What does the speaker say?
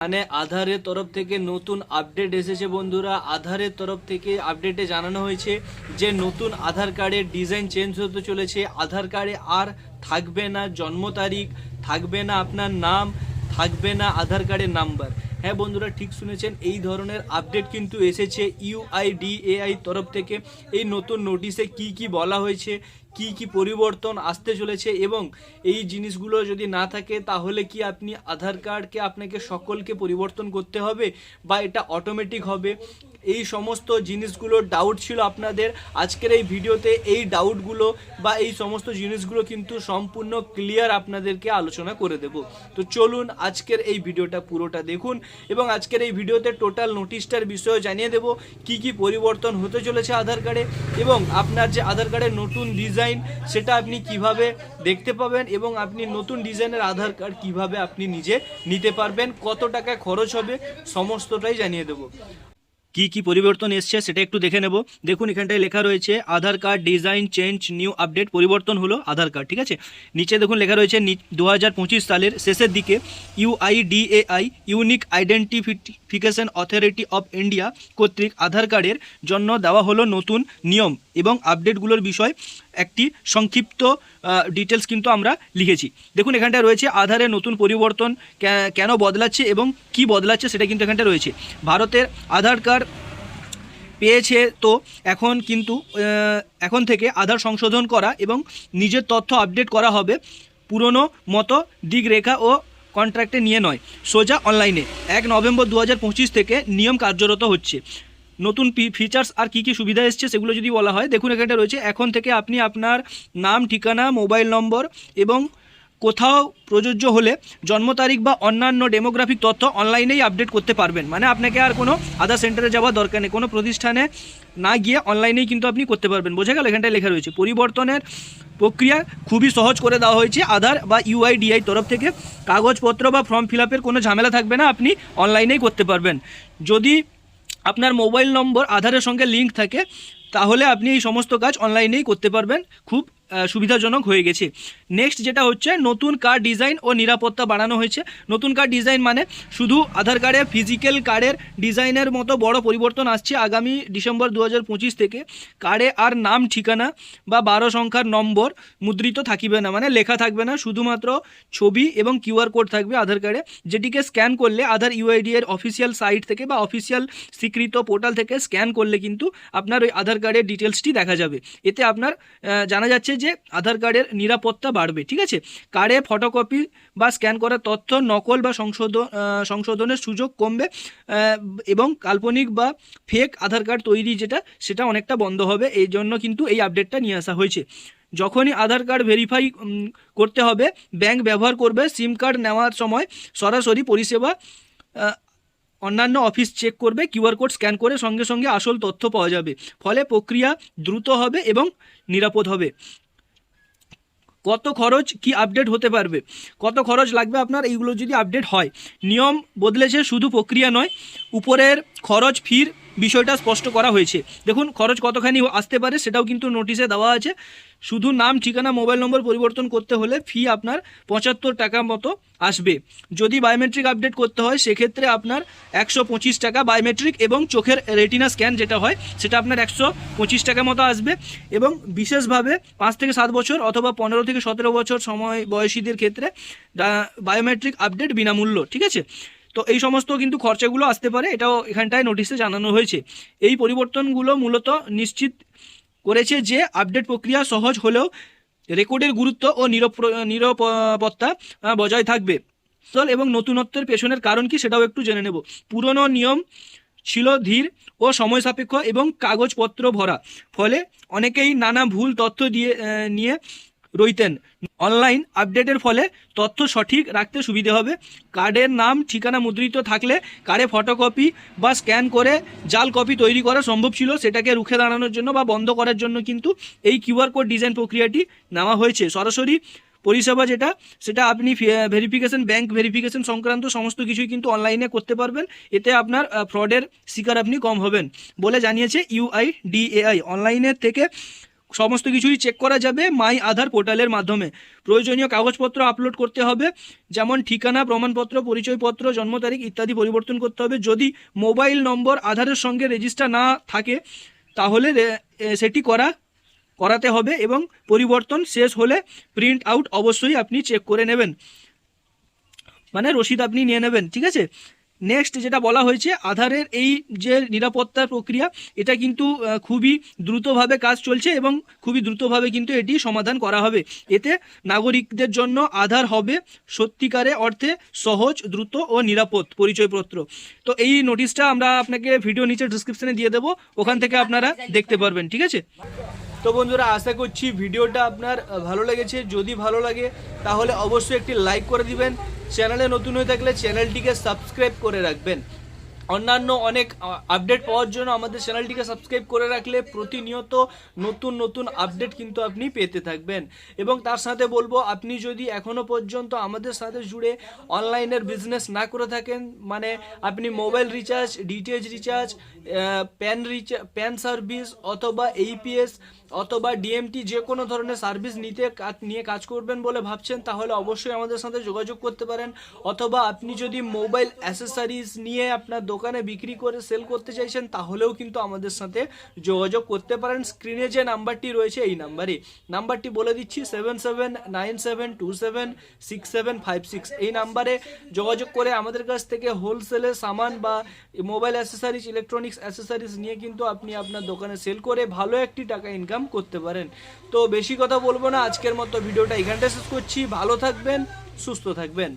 মানে আধারের তরফ থেকে নতুন আপডেট এসেছে বন্ধুরা। আধারের তরফ থেকে আপডেটে জানানো হয়েছে যে, নতুন আধার কার্ডের ডিজাইন চেঞ্জ হতে চলেছে। আধার কার্ডে আর থাকবে না জন্ম তারিখ, থাকবে না আপনার নাম, থাকবে না আধার কার্ডের নাম্বার হ্যাঁ বন্ধুরা, ঠিক শুনেছেন, এই ধরনের আপডেট কিন্তু এসেছে। ইউআইডিএআই তরফ থেকে এই নতুন নোটিশে কি কি বলা হয়েছে কি কি পরিবর্তন আসতে চলেছে এবং এই জিনিসগুলো যদি না থাকে, তাহলে কি আপনি আধার কার্ডকে আপনাকে সকলকে পরিবর্তন করতে হবে বা এটা অটোমেটিক হবে? এই সমস্ত জিনিসগুলোর ডাউট ছিল আপনাদের। আজকের এই ভিডিওতে এই ডাউটগুলো বা এই সমস্ত জিনিসগুলো কিন্তু সম্পূর্ণ ক্লিয়ার আপনাদেরকে আলোচনা করে দেব। তো চলুন আজকের এই ভিডিওটা পুরোটা দেখুন এবং আজকের এই ভিডিওতে টোটাল নোটিশটার বিষয়ে জানিয়ে দেব কি কি পরিবর্তন হতে চলেছে আধার কার্ডে এবং আপনার যে আধার কার্ডের নতুন ডিজাইন, সেটা আপনি কীভাবে দেখতে পাবেন এবং আপনি নতুন ডিজাইনের আধার কার্ড কীভাবে আপনি নিজে নিতে পারবেন, কত টাকা খরচ হবে, সমস্তটাই জানিয়ে দেবো। কি কি পরিবর্তন এসছে সেটা একটু দেখে নেব। দেখুন, এখানটায় লেখা রয়েছে, Aadhaar card, design change, new update, পরিবর্তন হলো আধার কার্ড, ঠিক আছে? নিচে দেখুন লেখা রয়েছে দু হাজার পঁচিশ সালের শেষের দিকে UIDAI unique identification authority of India কর্তৃক আধার কার্ডের জন্য দেওয়া হলো নতুন নিয়ম এবং আপডেটগুলোর বিষয় একটি সংক্ষিপ্ত ডিটেলস কিন্তু আমরা লিখেছি। দেখুন, এখানটায় রয়েছে, আধারে নতুন পরিবর্তন কেন বদলাচ্ছে এবং কি বদলাচ্ছে সেটা কিন্তু এখানটা রয়েছে। ভারতের আধার কার্ড পেয়েছে, তো এখন কিন্তু এখন থেকে আধার সংশোধন করা এবং নিজের তথ্য আপডেট করা হবে। পুরনো মতো দিকরেখা ও কন্ট্রাক্টে নিয়ে নয়, সোজা অনলাইনে। এক নভেম্বর দু হাজার পঁচিশ থেকে নিয়ম কার্যরত হচ্ছে। নতুন ফিচার্স আর কি কি সুবিধা এসছে সেগুলো যদি বলা হয়, দেখুন এখানটা রয়েছে। এখন থেকে আপনি আপনার নাম, ঠিকানা, মোবাইল নম্বর এবং কোথাও প্রযোজ্য হলে জন্ম তারিখ বা অন্যান্য ডেমোগ্রাফিক তথ্য অনলাইনেই আপডেট করতে পারবেন। মানে আপনাকে আর কোনো আধার সেন্টারে যাওয়ার দরকার নেই। কোনো প্রতিষ্ঠানে না গিয়ে অনলাইনেই কিন্তু আপনি করতে পারবেন। বোঝা গেল? এখানটায় লেখা রয়েছে, পরিবর্তনের প্রক্রিয়া খুবই সহজ করে দেওয়া হয়েছে। আধার বা ইউআইডিআই তরফ থেকে কাগজপত্র বা ফর্ম ফিল আপের কোনো ঝামেলা থাকবে না। আপনি অনলাইনেই করতে পারবেন। যদি আপনার মোবাইল নম্বর আধারের সঙ্গে লিঙ্ক থাকে, তাহলে আপনি এই সমস্ত কাজ অনলাইনেই করতে পারবেন। খুব সুবিধাজনক হয়ে গেছে। নেক্সট যেটা হচ্ছে, নতুন কার্ড ডিজাইন ও নিরাপত্তা বাড়ানো হয়েছে। নতুন কার্ড ডিজাইন মানে শুধু আধার কার্ডের ফিজিক্যাল কার্ডের ডিজাইনের মতো বড় পরিবর্তন আসছে আগামী ডিসেম্বর দু হাজার পঁচিশ থেকে। কার্ডে আর নাম, ঠিকানা বা বারো সংখ্যার নম্বর মুদ্রিত থাকিবে না। মানে লেখা থাকবে না, শুধুমাত্র ছবি এবং কিউআর কোড থাকবে আধার কার্ডে যেটিকে স্ক্যান করলে আধার ইউআইডি এর অফিসিয়াল সাইট থেকে বা অফিসিয়াল স্বীকৃত পোর্টাল থেকে স্ক্যান করলে কিন্তু আপনার ওই আধার কার্ডের ডিটেলসটি দেখা যাবে। এতে আপনার জানা যাচ্ছে যে আধার কার্ডের নিরাপত্তা বাড়বে, ঠিক আছে? কার্ডে ফটোকপি বা স্ক্যান করা তথ্য নকল বা সংশোধন সংশোধনের সুযোগ কমবে এবং কাল্পনিক বা ফেক আধার কার্ড তৈরি যেটা, সেটা অনেকটা বন্ধ হবে। এই জন্য কিন্তু এই আপডেটটা নিয়ে আসা হয়েছে। যখনই আধার কার্ড ভেরিফাই করতে হবে ব্যাংক ব্যবহার করবে সিম কার্ড নেওয়ার সময় সরাসরি পরিষেবা অন্যান্য অফিস চেক করবে কিউআর কোড স্ক্যান করে সঙ্গে সঙ্গে আসল তথ্য পাওয়া যাবে। ফলে প্রক্রিয়া দ্রুত হবে এবং নিরাপদ হবে। কত খরচ কি আপডেট হতে পারবে? কত খরচ লাগবে আপনার? এইগুলো যদি আপডেট হয়, নিয়ম বদলেছে শুধু প্রক্রিয়া নয়, উপরের খরচ ফির বিষয়টা স্পষ্ট করা হয়েছে। দেখুন, খরচ কতখানি আসতে পারে সেটাও কিন্তু নোটিশে দেওয়া আছে। শুধু নাম, ঠিকানা মোবাইল নম্বর পরিবর্তন করতে হলে ফি আপনার পঁচাত্তর টাকা মতো আসবে। যদি বায়োমেট্রিক আপডেট করতে হয়, সেক্ষেত্রে আপনার একশো পঁচিশ টাকা বায়োমেট্রিক এবং চোখের রেটিনা স্ক্যান যেটা হয়, সেটা আপনার একশো পঁচিশ টাকা মতো আসবে। এবং বিশেষভাবে পাঁচ থেকে সাত বছর অথবা পনেরো থেকে সতেরো বছর সময় বয়সীদের ক্ষেত্রে বায়োমেট্রিক আপডেট বিনামূল্য, ঠিক আছে? তো এই সমস্ত কিন্তু খরচাগুলো আসতে পারে, এটাও এখানটায় নোটিশে জানানো হয়েছে। এই পরিবর্তনগুলো মূলত নিশ্চিত করেছে যে আপডেট প্রক্রিয়া সহজ হলেও রেকর্ডের গুরুত্ব ও নিরপ- নিরাপত্তা বজায় থাকবে। তল এবং নতুনত্বের পেছনের কারণ কি সেটাও একটু জেনে নেব। পুরনো নিয়ম ছিল ধীর ও সময় সাপেক্ষ এবং কাগজপত্র ভরা। ফলে অনেকেই নানা ভুল তথ্য দিয়ে নিয়ে রইতেন। অনলাইন আপডেটের ফলে তথ্য সঠিক রাখতে সুবিধে হবে। কার্ডের নাম, ঠিকানা মুদ্রিত থাকলে কার্ডে ফটোকপি বা স্ক্যান করে জাল কপি তৈরি করা সম্ভব ছিল, সেটাকে রুখে দাঁড়ানোর জন্য বা বন্ধ করার জন্য কিন্তু এই কিউআর কোড ডিজাইন প্রক্রিয়াটি নেওয়া হয়েছে। সরাসরি পরিষেবা যেটা, সেটা আপনি ভেরিফিকেশন ব্যাংক ভেরিফিকেশন সংক্রান্ত সমস্ত কিছুই কিন্তু অনলাইনে করতে পারবেন। এতে আপনার ফ্রডের শিকার আপনি কম হবেন বলে জানিয়েছে ইউআইডিএআই অনলাইনের থেকে সমস্ত কিছুই চেক করা যাবে মাই আধার পোর্টালের মাধ্যমে। প্রয়োজনীয় কাগজপত্র আপলোড করতে হবে, যেমন ঠিকানা, প্রমাণপত্র, পরিচয়পত্র, জন্ম তারিখ ইত্যাদি পরিবর্তন করতে হবে। যদি মোবাইল নম্বর আধারের সঙ্গে রেজিস্টার না থাকে, তাহলে সেটি করা, করাতে হবে এবং পরিবর্তন শেষ হলে প্রিন্ট আউট অবশ্যই আপনি চেক করে নেবেন। মানে রসিদ আপনি নিয়ে নেবেন, ঠিক আছে? নেক্সট যেটা বলা হয়েছে, আধারের এই যে নিরাপত্তার প্রক্রিয়া, এটা কিন্তু খুবই দ্রুতভাবে কাজ চলছে এবং খুবই দ্রুতভাবে কিন্তু এটি সমাধান করা হবে। এতে নাগরিকদের জন্য আধার হবে সত্যিকারে অর্থে সহজ, দ্রুত ও নিরাপদ পরিচয়পত্র। তো এই নোটিশটা আমরা আপনাকে ভিডিও নিচে ডিসক্রিপশনে দিয়ে দেবো। ওখান থেকে আপনারা দেখতে পারবেন, ঠিক আছে? তো বন্ধুরা, আশা করছি ভিডিওটা আপনার ভালো লেগেছে। যদি ভালো লাগে, তাহলে অবশ্যই একটি লাইক করে দিবেন। চ্যানেলে নতুন হয়ে থাকলে চ্যানেলটিকে সাবস্ক্রাইব করে রাখবেন। অন্যান্য অনেক আপডেট পাওয়ার জন্য আমাদের চ্যানেলটিকে সাবস্ক্রাইব করে রাখলে প্রতিনিয়ত নতুন নতুন আপডেট কিন্তু আপনি পেতে থাকবেন। এবং তার সাথে বলব, আপনি যদি এখনও পর্যন্ত আমাদের সাথে জুড়ে অনলাইনের বিজনেস না করে থাকেন মানে আপনি mobile recharge DTH recharge PAN recharge PAN service অথবা এইপিএস অথবা ডিএমটি যে কোনো ধরনের সার্ভিস নিতে নিয়ে কাজ করবেন বলে ভাবছেন, তাহলে অবশ্যই আমাদের সাথে যোগাযোগ করতে পারেন। অথবা আপনি যদি মোবাইল অ্যাসেসরিজ নিয়ে আপনার দোকানে বিক্রি করে সেল করতে চাইছেন, তাহলেও কিন্তু আমাদের সাথে যোগাযোগ করতে পারেন। স্ক্রিনে যে নাম্বারটি রয়েছে, এই নাম্বারে নাম্বারটি বলে দিচ্ছি seven seven nine seven two seven six seven five six এই নাম্বারে যোগাযোগ করে আমাদের কাছ থেকে হোলসেলে সামান বা মোবাইল অ্যাসেসরিজ ইলেকট্রনিক্স অ্যাসেসারিজ নিয়ে কিন্তু আপনি আপনার দোকানে সেল করে ভালো একটি টাকা ইনকাম করতে পারেন। তো বেশি কথা বলব না, আজকের মতো ভিডিওটা এখানটা শেষ করছি। ভালো থাকবেন, সুস্থ থাকবেন।